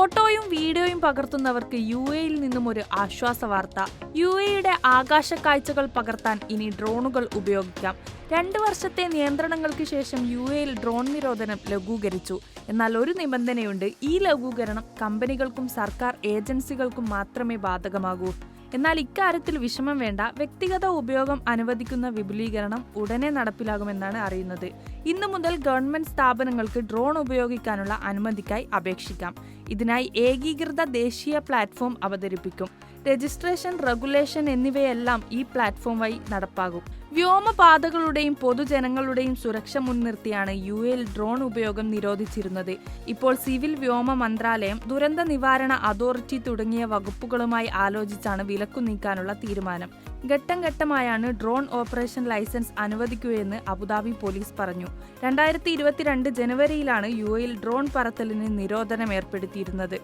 ഫോട്ടോയും വീഡിയോയും പകർത്തുന്നവർക്ക് യു എയിൽ നിന്നും ഒരു ആശ്വാസ വാർത്ത. യു എയുടെ ആകാശ കാഴ്ചകൾ പകർത്താൻ ഇനി ഡ്രോണുകൾ ഉപയോഗിക്കാം. രണ്ട് വർഷത്തെ നിയന്ത്രണങ്ങൾക്ക് ശേഷം യു എയിൽ ഡ്രോൺ നിരോധനം ലഘൂകരിച്ചു. എന്നാൽ ഒരു നിബന്ധനയുണ്ട് ഈ ലഘൂകരണം കമ്പനികൾക്കും സർക്കാർ ഏജൻസികൾക്കും മാത്രമേ ബാധകമാകൂ. എന്നാൽ ഇക്കാര്യത്തിൽ വിഷമം വേണ്ട വ്യക്തിഗത ഉപയോഗം അനുവദിക്കുന്ന വിപുലീകരണം ഉടനെ നടപ്പിലാകുമെന്നാണ് അറിയുന്നത്. ഇന്നു മുതൽ ഗവൺമെന്റ് സ്ഥാപനങ്ങൾക്ക് ഡ്രോൺ ഉപയോഗിക്കാനുള്ള അനുമതിക്കായി അപേക്ഷിക്കാം. ഇതിനായി ഏകീകൃത ദേശീയ പ്ലാറ്റ്ഫോം അവതരിപ്പിക്കും. രജിസ്ട്രേഷൻ റെഗുലേഷൻ എന്നിവയെല്ലാം ഈ പ്ലാറ്റ്ഫോം വഴി നടപ്പാകും. വ്യോമപാതകളുടെയും പൊതുജനങ്ങളുടെയും സുരക്ഷ മുൻനിർത്തിയാണ് യു എയിൽ ഡ്രോൺ ഉപയോഗം നിരോധിച്ചിരുന്നത്. ഇപ്പോൾ സിവിൽ വ്യോമ മന്ത്രാലയം ദുരന്ത നിവാരണ അതോറിറ്റി തുടങ്ങിയ വകുപ്പുകളുമായി ആലോചിച്ചാണ് വിലക്കു നീക്കാനുള്ള തീരുമാനം. ഘട്ടം ഘട്ടമായാണ് ഡ്രോൺ ഓപ്പറേഷൻ ലൈസൻസ് അനുവദിക്കുകയെന്ന് അബുദാബി പോലീസ് പറഞ്ഞു. രണ്ടായിരത്തി ഇരുപത്തിരണ്ട് ജനുവരിയിലാണ് യു എയിൽ ഡ്രോൺ പറത്തലിന് നിരോധനം ഏർപ്പെടുത്തിയിരുന്നത്.